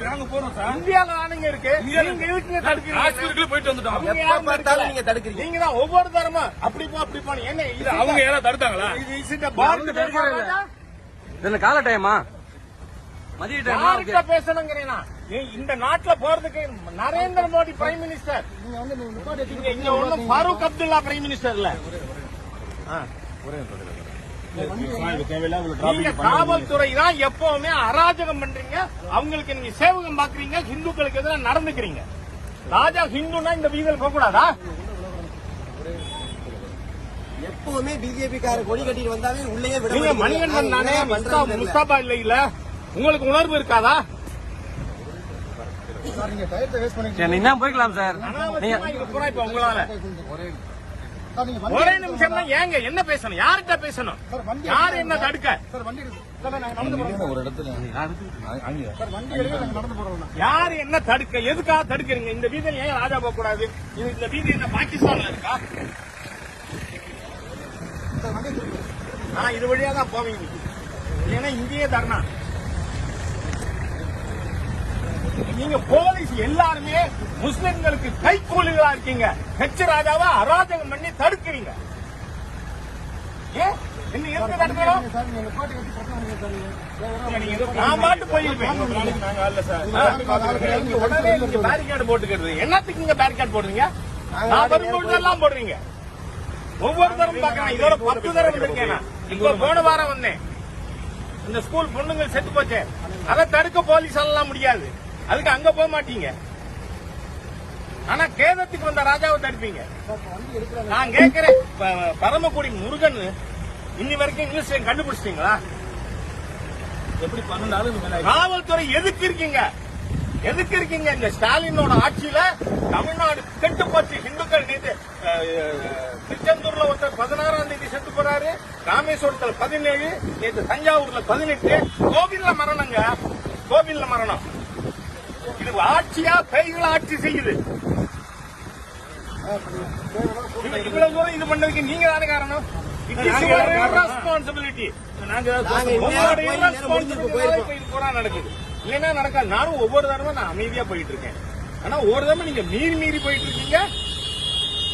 நாங்க போறோம் சார். இந்தியால தானுங்க இருக்கு. நீங்க எதுக்குங்க தடுக்கிறீங்க ஹாஸ்பிட்டலுக்கு போயிட்டு வந்துட்டோம். அவங்க யாரும் பார்த்தாலும் தடுக்கல. நீங்க தடுக்கிறீங்க. நீங்க தான் ஒவ்வொரு தரமும் அப்படி போ அப்படி போன என்ன இது அவங்க யாராவது தடுத்தாங்களா? இது a பாரத? இதுல கால டைமா மதிய டைமா பேசணுங்கிறீனா இந்த நாட்டுல போறதுக்கு நரேந்திர மோடி பிரைம் மினிஸ்டர் இங்க இங்க ஒண்ணும் ஃபாரூக் அப்துல்லா பிரைம் மினிஸ்டர் இல்ல. நீங்க காவல்துறை தான் எப்பவுமே அராஜகம் பண்றீங்க. அவங்களுக்கு நீங்க சேவகம் பாக்குறீங்க. ஹிந்துக்களுக்கு எதிராக நடந்துக்கிறீங்க. ராஜா ஹிந்துனா இந்த வீதியில் போக கூடாதா? எப்பவுமே பிஜேபி கார கொடி கட்டிட்டு வந்தாவே உள்ளே விட நீங்க. மணிகண்டன் தானே. முஸ்தாபா இல்ல உங்களுக்கு உணர்வு இருக்காதா? சரி, நீங்க போய்க்கலாம் சார். நீங்க அனாவசியமா இது பூரா இப்ப உங்களால. ஒரே நிமிஷம் ஏங்க என்ன பேசணும்? யார்கிட்ட பேசணும்? யார் என்ன தடுக்க? யார் என்ன தடுக்க? எதுக்காக தடுக்கிறீங்க? இந்த வீதியில ஏன் ராஜா போக கூடாது? இது இந்த வீதி என்ன பாகிஸ்தான்ல இருக்கா? ஆ இது வழியா தான் போவீங்க. இல்லைன்னா இங்கேயே தரணா. நீங்க போலீஸ் எல்லாருமே முஸ்லிம்களுக்கு கைக்கூலிகளா இருக்கீங்க. ஹெச் ராஜாவை அராஜகம் பண்ணி தடுக்கிறீங்க. என்னத்துக்கு நீங்க பேரிகார்டு போடுறீங்க? நான் போடுறீங்க. ஒவ்வொரு தரம் பாக்கிறேன் இதோட பத்து தரம் நான். இப்போ போன வாரம் வந்தேன். இந்த ஸ்கூல் பொண்ணுங்க செத்து போச்சு. அதை தடுக்க போலீஸ் எல்லாம் முடியாது. அதுக்கு அங்க போக மாட்டீங்க. ஆனா கேதத்துக்கு வந்த ராஜாவை தடுப்பீங்க. நான் கேட்கிறேன் பரமக்குடி முருகன் இன்னி வரைக்கும் இங்கிலீஷ் கண்டுபிடிச்சிட்டீங்களா? எப்படி பண்ணாலும் காவல்துறை எதுக்கு இருக்கீங்க? எதுக்கு இருக்கீங்க இந்த ஸ்டாலினோட ஆட்சியில? தமிழ்நாடு கெட்டு போச்சு. இந்துக்கள் அஹ், திருச்செந்தூர்ல ஒருத்தர் பதினாறாம் தேதி செத்து போறாரு. ராமேஸ்வரத்துல பதினேழு நேத்து தஞ்சாவூர்ல பதினெட்டு. கோவில்ல மரணங்க. கோவில்ல மரணம். இது ஆட்சியா பேய்கள் ஆட்சி செய்யுது? இவ்வளவு தூரம் இது பண்ணதுக்கு நீங்க தானே காரணம்? நடக்குது. இல்லைன்னா நடக்காது. நானும் ஒவ்வொரு தடவை நான் அமைதியா போயிட்டு இருக்கேன் ஆனா ஒரு தடவை நீங்க மீறி மீறி போயிட்டு இருக்கீங்க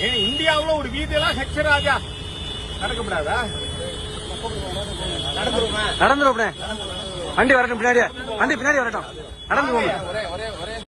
ஏன் இந்தியாவுல ஒரு வீதியெல்லாம் ஹெச் ராஜா. நடக்கப்படாதா? நடந்துருமா? வண்டி வரட்டும் வண்டி பின்னாடி வரட்டும். நடந்து போங்க.